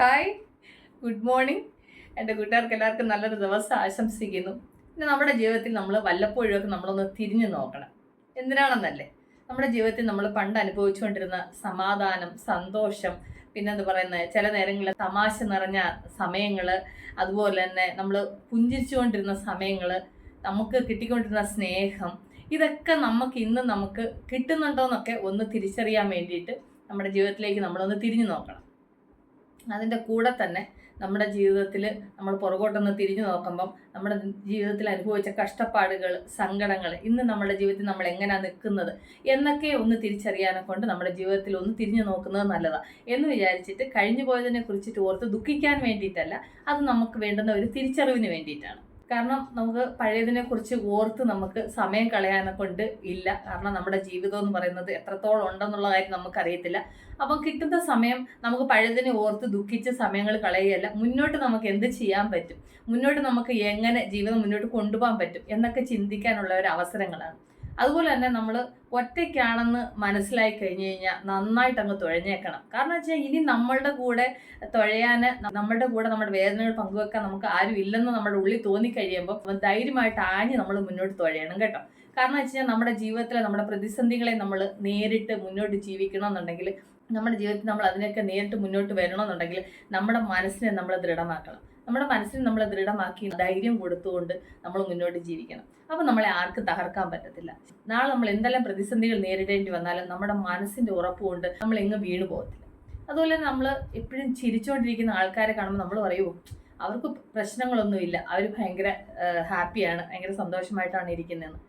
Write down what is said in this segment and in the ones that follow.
Hi good morning എന്റെ കൂട്ടുകാർക്ക് എല്ലാവർക്കും നല്ലൊരു ദിവസം ആശംസിക്കുന്നു. പിന്നെ നമ്മുടെ ജീവിതത്തിൽ നമ്മൾ വല്ലപ്പോഴുമൊക്കെ നമ്മളൊന്ന് തിരിഞ്ഞു നോക്കണം. എന്തിനാണെന്നല്ലേ? നമ്മുടെ ജീവിതത്തിൽ നമ്മൾ പണ്ട് അനുഭവിച്ചുകൊണ്ടിരുന്ന സമാധാനം സന്തോഷം പിന്നെ എന്താ പറയുന്നത് ചില നേരങ്ങളിൽ തമാശ നിറഞ്ഞ സമയങ്ങൾ അതുപോലെ തന്നെ നമ്മൾ പുഞ്ചിരിച്ചുകൊണ്ടിരുന്ന സമയങ്ങൾ നമുക്ക് കിട്ടിക്കൊണ്ടിരുന്ന സ്നേഹം ഇതൊക്കെ നമുക്ക് ഇന്ന് നമുക്ക് കിട്ടുന്നുണ്ടോ എന്നൊക്കെ ഒന്ന് തിരിച്ചറിയാൻ വേണ്ടിയിട്ട് നമ്മുടെ ജീവിതത്തിലേക്ക് നമ്മളൊന്ന് തിരിഞ്ഞു നോക്കണം. അതിന്റെ കൂടെ തന്നെ നമ്മുടെ ജീവിതത്തിൽ നമ്മൾ പുറകോട്ടൊന്ന് തിരിഞ്ഞു നോക്കുമ്പം നമ്മുടെ ജീവിതത്തിൽ അനുഭവിച്ച കഷ്ടപ്പാടുകൾ സങ്കടങ്ങൾ ഇന്ന് നമ്മുടെ ജീവിതത്തിൽ നമ്മൾ എങ്ങനെയാണ് നിൽക്കുന്നത് എന്നൊക്കെ ഒന്ന് തിരിച്ചറിയാനെ കൊണ്ട് നമ്മുടെ ജീവിതത്തിൽ ഒന്ന് തിരിഞ്ഞു നോക്കുന്നത് നല്ലതാണ് എന്ന് വിചാരിച്ചിട്ട് കഴിഞ്ഞു പോയതിനെ കുറിച്ചിട്ട് ഓർത്ത് ദുഃഖിക്കാൻ വേണ്ടിയിട്ടല്ല അത് നമുക്ക് വേണ്ടുന്ന ഒരു തിരിച്ചറിവിന് വേണ്ടിയിട്ടാണ്. കാരണം നമുക്ക് പഴയതിനെ കുറിച്ച് ഓർത്ത് നമുക്ക് സമയം കളയാനെ കൊണ്ട് ഇല്ല. കാരണം നമ്മുടെ ജീവിതം എന്ന് പറയുന്നത് എത്രത്തോളം ഉണ്ടെന്നുള്ള കാര്യം നമുക്കറിയത്തില്ല. അപ്പം കിട്ടുന്ന സമയം നമുക്ക് പഴയതിനെ ഓർത്ത് ദുഃഖിച്ച് സമയങ്ങൾ കളയുകയല്ല. മുന്നോട്ട് നമുക്ക് എന്ത് ചെയ്യാൻ പറ്റും? മുന്നോട്ട് നമുക്ക് എങ്ങനെ ജീവിതം മുന്നോട്ട് കൊണ്ടുപോകാൻ പറ്റും? എന്നൊക്കെ ചിന്തിക്കാനുള്ള ഒരു അവസരങ്ങളാണ്. അതുപോലെ തന്നെ നമ്മൾ ഒറ്റയ്ക്കാണെന്ന് മനസ്സിലായി കഴിഞ്ഞു കഴിഞ്ഞാൽ നന്നായിട്ട് അങ്ങ് തുഴഞ്ഞേക്കണം. കാരണം വെച്ചാൽ ഇനി നമ്മളുടെ കൂടെ തുഴയാൻ നമ്മളുടെ കൂടെ നമ്മുടെ വേദനകൾ പങ്കുവെക്കാൻ നമുക്ക് ആരും ഇല്ലെന്ന് നമ്മുടെ ഉള്ളിൽ തോന്നിക്കഴിയുമ്പോൾ ധൈര്യമായിട്ട് ആഞ്ഞ് നമ്മൾ മുന്നോട്ട് തുഴയണം കേട്ടോ. കാരണം വെച്ച് കഴിഞ്ഞാൽ നമ്മുടെ ജീവിതത്തിലെ നമ്മുടെ പ്രതിസന്ധികളെ നമ്മൾ നേരിട്ട് മുന്നോട്ട് ജീവിക്കണമെന്നുണ്ടെങ്കിൽ നമ്മുടെ ജീവിതത്തിൽ നമ്മൾ അതിനൊക്കെ നേരിട്ട് മുന്നോട്ട് വരണമെന്നുണ്ടെങ്കിൽ നമ്മുടെ മനസ്സിനെ നമ്മൾ ദൃഢമാക്കണം. നമ്മുടെ മനസ്സിനെ നമ്മൾ ദൃഢമാക്കി ധൈര്യം കൊടുത്തുകൊണ്ട് നമ്മൾ മുന്നോട്ട് ജീവിക്കണം. അപ്പോൾ നമ്മളെ ആർക്കും തകർക്കാൻ പറ്റത്തില്ല. നാളെ നമ്മൾ എന്തെല്ലാം പ്രതിസന്ധികൾ നേരിടേണ്ടി വന്നാലും നമ്മുടെ മനസ്സിന്റെ ഉറപ്പുകൊണ്ട് നമ്മൾ എങ്ങ് വീണു പോകത്തില്ല. അതുപോലെ നമ്മൾ എപ്പോഴും ചിരിച്ചുകൊണ്ടിരിക്കുന്ന ആൾക്കാരെ കാണുമ്പോൾ നമ്മൾ പറയുമോ അവർക്ക് പ്രശ്നങ്ങളൊന്നുമില്ല അവർ ഭയങ്കര ഹാപ്പിയാണ് ഭയങ്കര സന്തോഷമായിട്ടാണ് ഇരിക്കുന്നതെന്ന്.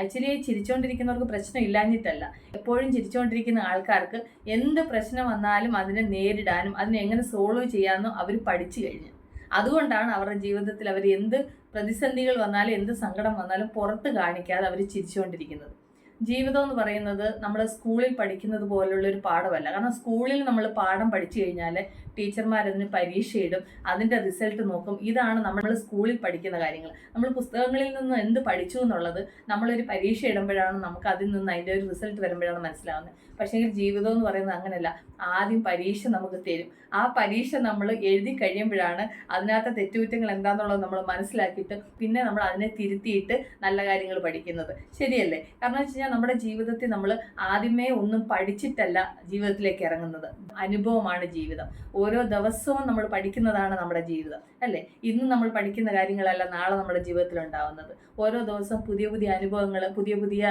ആക്ച്വലി ചിരിച്ചുകൊണ്ടിരിക്കുന്നവർക്ക് പ്രശ്നം ഇല്ലാഞ്ഞിട്ടല്ല. എപ്പോഴും ചിരിച്ചുകൊണ്ടിരിക്കുന്ന ആൾക്കാർക്ക് എന്ത് പ്രശ്നം വന്നാലും അതിനെ നേരിടാനും അതിനെ എങ്ങനെ സോൾവ് ചെയ്യാമെന്നും അവർ പഠിച്ചു കഴിഞ്ഞു. അതുകൊണ്ടാണ് അവരുടെ ജീവിതത്തിൽ അവർ എന്ത് പ്രതിസന്ധികൾ വന്നാലും എന്ത് സങ്കടം വന്നാലും പുറത്ത് കാണിക്കാതെ അവർ ചിരിച്ചുകൊണ്ടിരിക്കുന്നത്. ജീവിതം എന്ന് പറയുന്നത് നമ്മൾ സ്കൂളിൽ പഠിക്കുന്നത് പോലുള്ള ഒരു പാഠമല്ല. കാരണം സ്കൂളിൽ നമ്മൾ പാഠം പഠിച്ചു കഴിഞ്ഞാൽ ടീച്ചർമാർ അതിന് പരീക്ഷയിടും അതിന്റെ റിസൾട്ട് നോക്കും. ഇതാണ് നമ്മൾ സ്കൂളിൽ പഠിക്കുന്ന കാര്യങ്ങൾ. നമ്മൾ പുസ്തകങ്ങളിൽ നിന്ന് എന്ത് പഠിച്ചു എന്നുള്ളത് നമ്മളൊരു പരീക്ഷ ഇടുമ്പോഴാണ് നമുക്ക് അതിൽ നിന്ന് അതിന്റെ ഒരു റിസൾട്ട് വരുമ്പോഴാണ് മനസ്സിലാവുന്നത്. പക്ഷേ ജീവിതം എന്ന് പറയുന്നത് അങ്ങനെയല്ല. ആദ്യം പരീക്ഷ നമുക്ക് തരും. ആ പരീക്ഷ നമ്മൾ എഴുതി കഴിയുമ്പോഴാണ് അതിനകത്തെ തെറ്റുകുറ്റങ്ങൾ എന്താണെന്നുള്ളത് നമ്മൾ മനസ്സിലാക്കിയിട്ട് പിന്നെ നമ്മൾ അതിനെ തിരുത്തിയിട്ട് നല്ല കാര്യങ്ങൾ പഠിക്കുന്നത്. ശരിയല്ലേ? കാരണം വെച്ച് കഴിഞ്ഞാൽ നമ്മുടെ ജീവിതത്തിൽ നമ്മൾ ആദ്യമേ ഒന്നും പഠിച്ചിട്ടല്ല ജീവിതത്തിലേക്ക് ഇറങ്ങുന്നത്. അനുഭവമാണ് ജീവിതം. ഓരോ ദിവസവും നമ്മൾ പഠിക്കുന്നതാണ് നമ്മുടെ ജീവിതം. അല്ലേ? ഇന്ന് നമ്മൾ പഠിക്കുന്ന കാര്യങ്ങളല്ല നാളെ നമ്മുടെ ജീവിതത്തിൽ ഉണ്ടാവുന്നത്. ഓരോ ദിവസം പുതിയ പുതിയ അനുഭവങ്ങൾ പുതിയ പുതിയ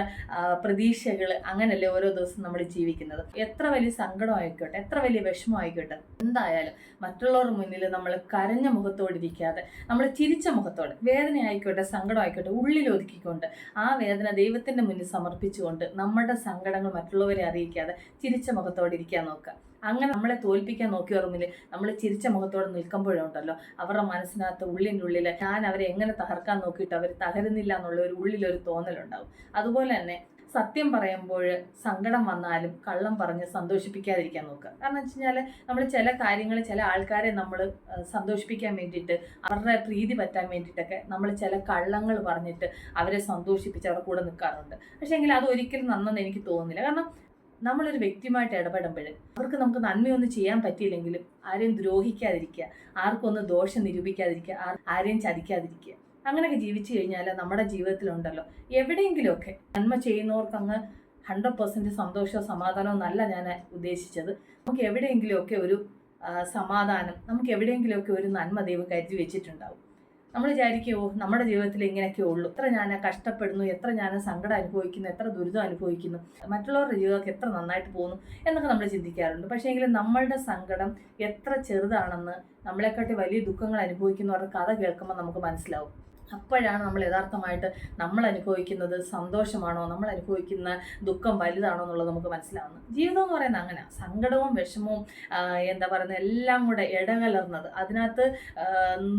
പ്രതീക്ഷകൾ അങ്ങനല്ലേ ഓരോ ദിവസം നമ്മൾ ജീവിക്കുന്നത്. എത്ര വലിയ സങ്കടം ആയിക്കോട്ടെ എത്ര വലിയ വിഷമം ആയിക്കോട്ടെ എന്തായാലും മറ്റുള്ളവർ മുന്നിൽ നമ്മൾ കരഞ്ഞ മുഖത്തോടിരിക്കാതെ നമ്മൾ ചിരിച്ച മുഖത്തോടെ വേദന ആയിക്കോട്ടെ സങ്കടം ആയിക്കോട്ടെ ഉള്ളിൽ ഒതുക്കിക്കൊണ്ട് ആ വേദന ദൈവത്തിന്റെ മുന്നിൽ സമർപ്പിച്ചുകൊണ്ട് നമ്മുടെ സങ്കടങ്ങൾ മറ്റുള്ളവരെ അറിയിക്കാതെ ചിരിച്ച മുഖത്തോടെ ഇരിക്കാൻ നോക്കുക. അങ്ങനെ നമ്മളെ തോൽപ്പിക്കാൻ നോക്കിയവർ മുന്നിൽ നമ്മൾ ചിരിച്ച മുഖത്തോടെ നിൽക്കുമ്പോഴുണ്ടല്ലോ അവരുടെ മനസ്സിനകത്ത് ഉള്ളിന്റെ ഉള്ളിൽ ഞാൻ അവരെ എങ്ങനെ തകർക്കാൻ നോക്കിയിട്ട് അവർ തകരുന്നില്ല എന്നുള്ള ഒരു ഉള്ളിലൊരു തോന്നലുണ്ടാവും. അതുപോലെ തന്നെ സത്യം പറയുമ്പോൾ സങ്കടം വന്നാലും കള്ളം പറഞ്ഞ് സന്തോഷിപ്പിക്കാതിരിക്കാൻ നോക്കുക. കാരണം വെച്ച് കഴിഞ്ഞാൽ നമ്മൾ ചില കാര്യങ്ങൾ ചില ആൾക്കാരെ നമ്മൾ സന്തോഷിപ്പിക്കാൻ വേണ്ടിയിട്ട് അവരുടെ പ്രീതി പറ്റാൻ വേണ്ടിയിട്ടൊക്കെ നമ്മൾ ചില കള്ളങ്ങൾ പറഞ്ഞിട്ട് അവരെ സന്തോഷിപ്പിച്ച് അവരുടെ കൂടെ നിൽക്കാറുണ്ട് പക്ഷേ എങ്കിൽ അത് ഒരിക്കലും നന്നെന്ന് എനിക്ക് തോന്നുന്നില്ല. കാരണം നമ്മളൊരു വ്യക്തിയുമായിട്ട് ഇടപെടുമ്പോൾ അവർക്ക് നമുക്ക് നന്മയൊന്നും ചെയ്യാൻ പറ്റിയില്ലെങ്കിലും ആരെയും ദ്രോഹിക്കാതിരിക്കുക ആർക്കൊന്നും ദോഷം നിരൂപിക്കാതിരിക്കുക ആരെയും ചതിക്കാതിരിക്കുക. അങ്ങനെയൊക്കെ ജീവിച്ചു കഴിഞ്ഞാൽ നമ്മുടെ ജീവിതത്തിലുണ്ടല്ലോ. എവിടെയെങ്കിലുമൊക്കെ നന്മ ചെയ്യുന്നവർക്ക് അങ്ങ് ഹൺഡ്രഡ് പെർസെന്റ് സന്തോഷവും സമാധാനവും എന്നല്ല ഞാൻ ഉദ്ദേശിച്ചത്. നമുക്ക് എവിടെയെങ്കിലുമൊക്കെ ഒരു സമാധാനം നമുക്ക് എവിടെയെങ്കിലുമൊക്കെ ഒരു നന്മ ദൈവം കരുതി വെച്ചിട്ടുണ്ടാവും. നമ്മൾ വിചാരിക്കുമോ നമ്മുടെ ജീവിതത്തിൽ ഇങ്ങനെയൊക്കെ ഉള്ളൂ. എത്ര ഞാൻ കഷ്ടപ്പെടുന്നു എത്ര ഞാൻ സങ്കടം അനുഭവിക്കുന്നു എത്ര ദുരിതം അനുഭവിക്കുന്നു മറ്റുള്ളവരുടെ ജീവിതമൊക്കെ എത്ര നന്നായിട്ട് പോകുന്നു എന്നൊക്കെ നമ്മൾ ചിന്തിക്കാറുണ്ട്. പക്ഷേ എങ്കിലും നമ്മളുടെ സങ്കടം എത്ര ചെറുതാണെന്ന് നമ്മളെക്കാട്ടി വലിയ ദുഃഖങ്ങൾ അനുഭവിക്കുന്നവരുടെ കഥ കേൾക്കുമ്പോൾ നമുക്ക് മനസ്സിലാവും. അപ്പോഴാണ് നമ്മൾ യഥാർത്ഥമായിട്ട് നമ്മൾ അനുഭവിക്കുന്നത് സന്തോഷമാണോ നമ്മൾ അനുഭവിക്കുന്ന ദുഃഖം വലുതാണോ എന്നുള്ളത് നമുക്ക് മനസ്സിലാവുന്നത്. ജീവിതം എന്ന് പറയുന്നത് അങ്ങനെ സങ്കടവും വിഷമവും എന്താ പറയുന്നത് എല്ലാം കൂടെ ഇടകലർന്നത്. അതിനകത്ത്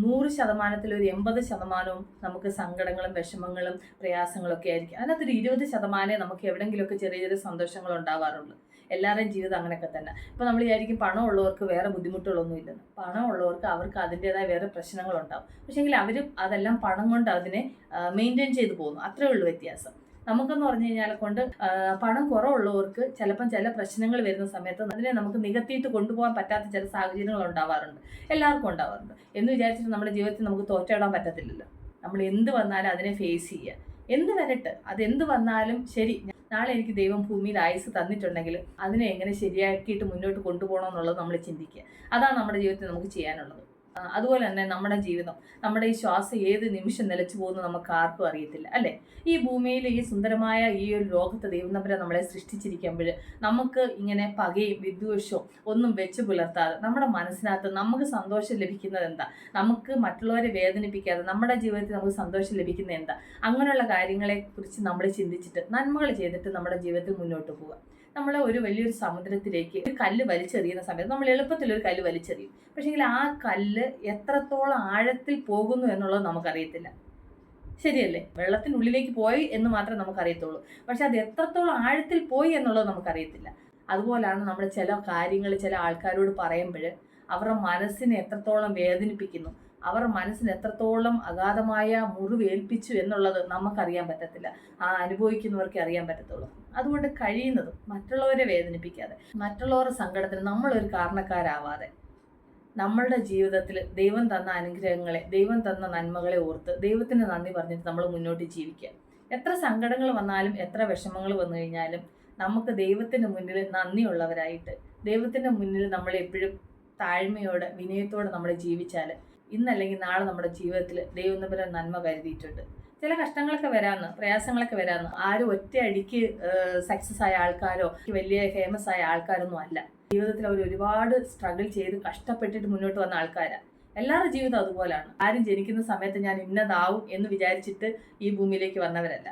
നൂറ് ശതമാനത്തിൽ ഒരു എൺപത് ശതമാനവും നമുക്ക് സങ്കടങ്ങളും വിഷമങ്ങളും പ്രയാസങ്ങളൊക്കെ ആയിരിക്കും. അതിനകത്തൊരു ഇരുപത് ശതമാനമേ നമുക്ക് എവിടെയെങ്കിലുമൊക്കെ ചെറിയ ചെറിയ സന്തോഷങ്ങൾ ഉണ്ടാവാറുള്ളൂ. എല്ലാവരുടെയും ജീവിതം അങ്ങനെയൊക്കെ തന്നെ. ഇപ്പോൾ നമ്മൾ വിചാരിക്കും പണമുള്ളവർക്ക് വേറെ ബുദ്ധിമുട്ടുകളൊന്നും ഇല്ലെന്ന്. പണമുള്ളവർക്ക് അവർക്ക് അതിന്റെതായ വേറെ പ്രശ്നങ്ങളുണ്ടാവും. പക്ഷേങ്കിൽ അവർ അതെല്ലാം പണം കൊണ്ട് അതിനെ മെയിന്റെയിൻ ചെയ്തു പോകുന്നു. അത്രേ ഉള്ളൂ വ്യത്യാസം. നമുക്കെന്ന് പറഞ്ഞു കഴിഞ്ഞാൽ കൊണ്ട് പണം കുറവുള്ളവർക്ക് ചിലപ്പം ചില പ്രശ്നങ്ങൾ വരുന്ന സമയത്ത് അതിനെ നമുക്ക് നികത്തിയിട്ട് കൊണ്ടുപോകാൻ പറ്റാത്ത ചില സാഹചര്യങ്ങൾ ഉണ്ടാവാറുണ്ട്. എല്ലാവർക്കും ഉണ്ടാവാറുണ്ട്. എന്ന് വിചാരിച്ചിട്ട് നമ്മുടെ ജീവിതത്തിൽ നമുക്ക് തോറ്റയിടാൻ പറ്റത്തില്ലല്ലോ. നമ്മൾ എന്ത് വന്നാലും അതിനെ ഫേസ് ചെയ്യുക. എന്ത് വരട്ടെ അത് എന്ത് വന്നാലും ശരി നാളെ എനിക്ക് ദൈവം ഭൂമിയിൽ ആയുസ് തന്നിട്ടുണ്ടെങ്കിൽ അതിനെ എങ്ങനെ ശരിയാക്കിയിട്ട് മുന്നോട്ട് കൊണ്ടുപോകണം എന്നുള്ളത് നമ്മൾ ചിന്തിക്കുക. അതാണ് നമ്മുടെ ജീവിതത്തിൽ നമുക്ക് ചെയ്യാനുള്ളത്. അതുപോലെ തന്നെ നമ്മുടെ ജീവിതം നമ്മുടെ ഈ ശ്വാസം ഏത് നിമിഷം നിലച്ചു പോകുന്നു നമുക്ക് ആർക്കും അറിയത്തില്ല അല്ലേ? ഈ ഭൂമിയിൽ ഈ സുന്ദരമായ ഈ ഒരു ലോകത്ത് ദൈവം തമ്പുരാൻ നമ്മളെ സൃഷ്ടിച്ചിരിക്കുമ്പോൾ നമുക്ക് ഇങ്ങനെ പകയും വിദ്വേഷവും ഒന്നും വെച്ച് പുലർത്താതെ നമ്മുടെ മനസ്സിനകത്ത് നമുക്ക് സന്തോഷം ലഭിക്കുന്നത് എന്താ? നമുക്ക് മറ്റുള്ളവരെ വേദനിപ്പിക്കാതെ നമ്മുടെ ജീവിതത്തിൽ നമുക്ക് സന്തോഷം ലഭിക്കുന്നത് എന്താ? അങ്ങനെയുള്ള കാര്യങ്ങളെ കുറിച്ച് നമ്മൾ ചിന്തിച്ചിട്ട് നന്മകൾ ചെയ്തിട്ട് നമ്മുടെ ജീവിതത്തിൽ മുന്നോട്ട് പോവുക. നമ്മൾ ഒരു വലിയൊരു സമുദ്രത്തിലേക്ക് ഒരു കല്ല് വലിച്ചെറിയുന്ന സമയത്ത് നമ്മൾ എളുപ്പത്തിൽ ഒരു കല്ല് വലിച്ചെറിയും. പക്ഷേങ്കിൽ ആ കല്ല് എത്രത്തോളം ആഴത്തിൽ പോകുന്നു എന്നുള്ളത് നമുക്കറിയത്തില്ല. ശരിയല്ലേ? വെള്ളത്തിനുള്ളിലേക്ക് പോയി എന്ന് മാത്രമേ നമുക്കറിയത്തുള്ളൂ. പക്ഷെ അത് എത്രത്തോളം ആഴത്തിൽ പോയി എന്നുള്ളത് നമുക്കറിയത്തില്ല. അതുപോലാണ് നമ്മൾ ചില കാര്യങ്ങൾ ചില ആൾക്കാരോട് പറയുമ്പോൾ അവരുടെ മനസ്സിനെ എത്രത്തോളം വേദനിപ്പിക്കുന്നു. അവരുടെ മനസ്സിന് എത്രത്തോളം അഗാധമായ മുറിവേൽപ്പിച്ചു എന്നുള്ളത് നമുക്കറിയാൻ പറ്റത്തില്ല. ആ അനുഭവിക്കുന്നവർക്ക് അറിയാൻ പറ്റത്തുള്ളൂ. അതുകൊണ്ട് കഴിയുന്നതും മറ്റുള്ളവരെ വേദനിപ്പിക്കാതെ മറ്റുള്ളവരുടെ സങ്കടത്തിന് നമ്മളൊരു കാരണക്കാരാവാതെ നമ്മളുടെ ജീവിതത്തിൽ ദൈവം തന്ന അനുഗ്രഹങ്ങളെ ദൈവം തന്ന നന്മകളെ ഓർത്ത് ദൈവത്തിന് നന്ദി പറഞ്ഞിട്ട് നമ്മൾ മുന്നോട്ട് ജീവിക്കുക. എത്ര സങ്കടങ്ങൾ വന്നാലും എത്ര വിഷമങ്ങൾ വന്നു കഴിഞ്ഞാലും നമുക്ക് ദൈവത്തിന് മുന്നിൽ നന്ദിയുള്ളവരായിട്ട് ദൈവത്തിന്റെ മുന്നിൽ നമ്മൾ എപ്പോഴും താഴ്മയോടെ വിനയത്തോടെ നമ്മൾ ജീവിച്ചാൽ ഇന്നല്ലെങ്കിൽ നാളെ നമ്മുടെ ജീവിതത്തിൽ ദൈവനപുരം നന്മ കരുതിയിട്ടുണ്ട്. ചില കഷ്ടങ്ങളൊക്കെ വരാമെന്ന് പ്രയാസങ്ങളൊക്കെ വരാമെന്ന് ആരും ഒറ്റ അടിക്ക് സക്സസ് ആയ ആൾക്കാരോ വലിയ ഫേമസ് ആയ ആൾക്കാരൊന്നും അല്ല. ജീവിതത്തിൽ അവർ ഒരുപാട് സ്ട്രഗിൾ ചെയ്ത് കഷ്ടപ്പെട്ടിട്ട് മുന്നോട്ട് വന്ന ആൾക്കാരാണ് എല്ലാവരുടെ ജീവിതം അതുപോലെയാണ് ആരും ജനിക്കുന്ന സമയത്ത് ഞാൻ ഇന്നതാവും എന്ന് വിചാരിച്ചിട്ട് ഈ ഭൂമിയിലേക്ക് വന്നവരല്ല.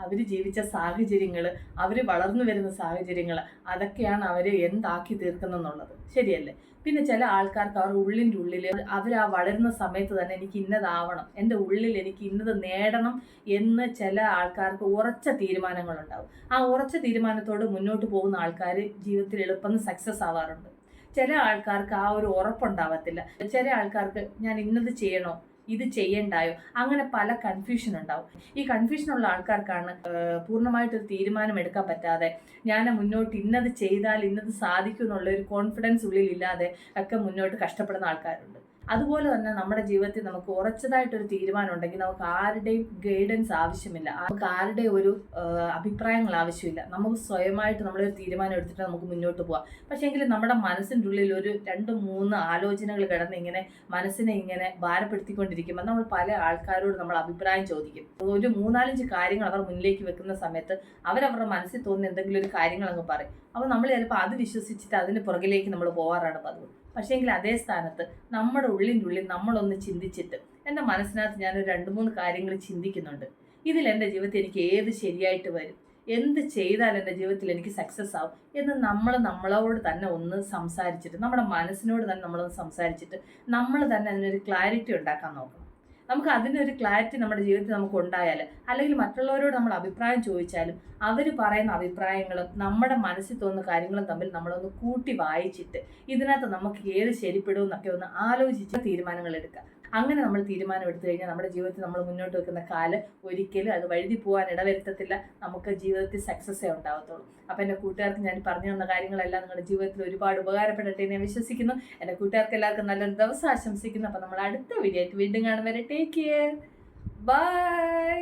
അവർ ജീവിച്ച സാഹചര്യങ്ങൾ അവർ വളർന്നു വരുന്ന സാഹചര്യങ്ങൾ അതൊക്കെയാണ് അവരെ എന്താക്കി തീർക്കുന്നതെന്നുള്ളത്. ശരിയല്ലേ? പിന്നെ ചില ആൾക്കാർക്ക് അവരുടെ ഉള്ളിന്റെ ഉള്ളിൽ അവർ ആ വളരുന്ന സമയത്ത് തന്നെ എനിക്ക് ഇന്നതാവണം എന്റെ ഉള്ളിൽ എനിക്ക് ഇന്നത് നേടണം എന്ന് ചില ആൾക്കാർക്ക് ഉറച്ച തീരുമാനങ്ങളുണ്ടാവും. ആ ഉറച്ച തീരുമാനത്തോട് മുന്നോട്ട് പോകുന്ന ആൾക്കാർ ജീവിതത്തിൽ എളുപ്പം സക്സസ് ആവാറുണ്ട്. ചില ആൾക്കാർക്ക് ആ ഒരു ഉറപ്പുണ്ടാവത്തില്ല. ചില ആൾക്കാർക്ക് ഞാൻ ഇന്നത് ചെയ്യണോ? ഇത് ചെയ്യണ്ടായോ? അങ്ങനെ പല കൺഫ്യൂഷൻ ഉണ്ടാവും. ഈ കൺഫ്യൂഷൻ ഉള്ള ആൾക്കാർക്കാണ് പൂർണമായിട്ടൊരു തീരുമാനം എടുക്കാൻ പറ്റാതെ ഞാൻ മുന്നോട്ട് ഇന്നത് ചെയ്താൽ ഇന്നത് സാധിക്കും എന്നുള്ള ഒരു കോൺഫിഡൻസ് ഉള്ളിലില്ലാതെ ഒക്കെ മുന്നോട്ട് കഷ്ടപ്പെടുന്ന ആൾക്കാരുണ്ട്. അതുപോലെ തന്നെ നമ്മുടെ ജീവിതത്തിൽ നമുക്ക് ഉറച്ചതായിട്ടൊരു തീരുമാനം ഉണ്ടെങ്കിൽ നമുക്ക് ആരുടെയും ഗൈഡൻസ് ആവശ്യമില്ല. നമുക്ക് ആരുടെയും ഒരു അഭിപ്രായങ്ങൾ ആവശ്യമില്ല. നമുക്ക് സ്വയമായിട്ട് നമ്മളൊരു തീരുമാനം എടുത്തിട്ട് നമുക്ക് മുന്നോട്ട് പോവാം. പക്ഷേ എങ്കിലും നമ്മുടെ മനസ്സിന്റെ ഉള്ളിൽ ഒരു രണ്ട് മൂന്ന് ആലോചനകൾ കിടന്ന് ഇങ്ങനെ മനസ്സിനെ ഇങ്ങനെ ഭാരപ്പെടുത്തിക്കൊണ്ടിരിക്കുമ്പോൾ നമ്മൾ പല ആൾക്കാരോട് നമ്മൾ അഭിപ്രായം ചോദിക്കും. ഒരു മൂന്നാലഞ്ച് കാര്യങ്ങൾ അവർ മുന്നിലേക്ക് വെക്കുന്ന സമയത്ത് അവരവരുടെ മനസ്സിൽ തോന്നുന്ന എന്തെങ്കിലും ഒരു കാര്യങ്ങൾ അങ്ങ് പറയും. അപ്പോൾ നമ്മൾ ചിലപ്പോൾ അത് വിശ്വസിച്ചിട്ട് അതിന് പുറകിലേക്ക് നമ്മൾ പോകാറാണ് പതിവ്. പക്ഷേങ്കിൽ അതേ സ്ഥാനത്ത് നമ്മുടെ ഉള്ളിന്റെ ഉള്ളിൽ നമ്മളൊന്ന് ചിന്തിച്ചിട്ട് എന്റെ മനസ്സിനകത്ത് ഞാൻ രണ്ട് മൂന്ന് കാര്യങ്ങൾ ചിന്തിക്കുന്നുണ്ട്. ഇതിൽ എന്റെ ജീവിതത്തിൽ എനിക്ക് ഏത് ശരിയായിട്ട് വരും? എന്ത് ചെയ്താൽ എന്റെ ജീവിതത്തിൽ എനിക്ക് സക്സസ് ആവും? എന്ന് നമ്മൾ നമ്മളോട് തന്നെ ഒന്ന് സംസാരിച്ചിട്ട് നമ്മുടെ മനസ്സിനോട് തന്നെ നമ്മളൊന്ന് സംസാരിച്ചിട്ട് നമ്മൾ തന്നെ അതിനൊരു ക്ലാരിറ്റി ഉണ്ടാക്കാൻ നോക്കണം. നമുക്ക് അതിനൊരു ക്ലാരിറ്റി നമ്മുടെ ജീവിതത്തിൽ നമുക്ക് ഉണ്ടായാൽ അല്ലെങ്കിൽ മറ്റുള്ളവരോട് നമ്മൾ അഭിപ്രായം ചോദിച്ചാലും അവർ പറയുന്ന അഭിപ്രായങ്ങളും നമ്മുടെ മനസ്സിൽ തോന്നുന്ന കാര്യങ്ങളും തമ്മിൽ നമ്മളൊന്ന് കൂട്ടി വായിച്ചിട്ട് ഇതിനകത്ത് നമുക്ക് ഏത് ശരിപ്പെടും എന്നൊക്കെ ഒന്ന് ആലോചിച്ച് തീരുമാനങ്ങൾ എടുക്കുക. അങ്ങനെ നമ്മൾ തീരുമാനം എടുത്തു കഴിഞ്ഞാൽ നമ്മുടെ ജീവിതത്തിൽ നമ്മൾ മുന്നോട്ട് വെക്കുന്ന കാലം ഒരിക്കലും അത് വഴുതി പോകാൻ ഇടവരുത്തത്തില്ല. നമുക്ക് ജീവിതത്തിൽ സക്സസ്സേ ഉണ്ടാവത്തുള്ളൂ. അപ്പോൾ എന്റെ കൂട്ടുകാർക്ക് ഞാൻ പറഞ്ഞു തന്ന കാര്യങ്ങളെല്ലാം നിങ്ങളുടെ ജീവിതത്തിൽ ഒരുപാട് ഉപകാരപ്പെടട്ടെ എന്ന് വിശ്വസിക്കുന്നു. എന്റെ കൂട്ടുകാർക്ക് എല്ലാവർക്കും നല്ലൊരു ദിവസം ആശംസിക്കുന്നു. അപ്പോൾ നമ്മൾ അടുത്ത വീഡിയോ ആയിട്ട് വീണ്ടും കാണും വരെ. Take care bye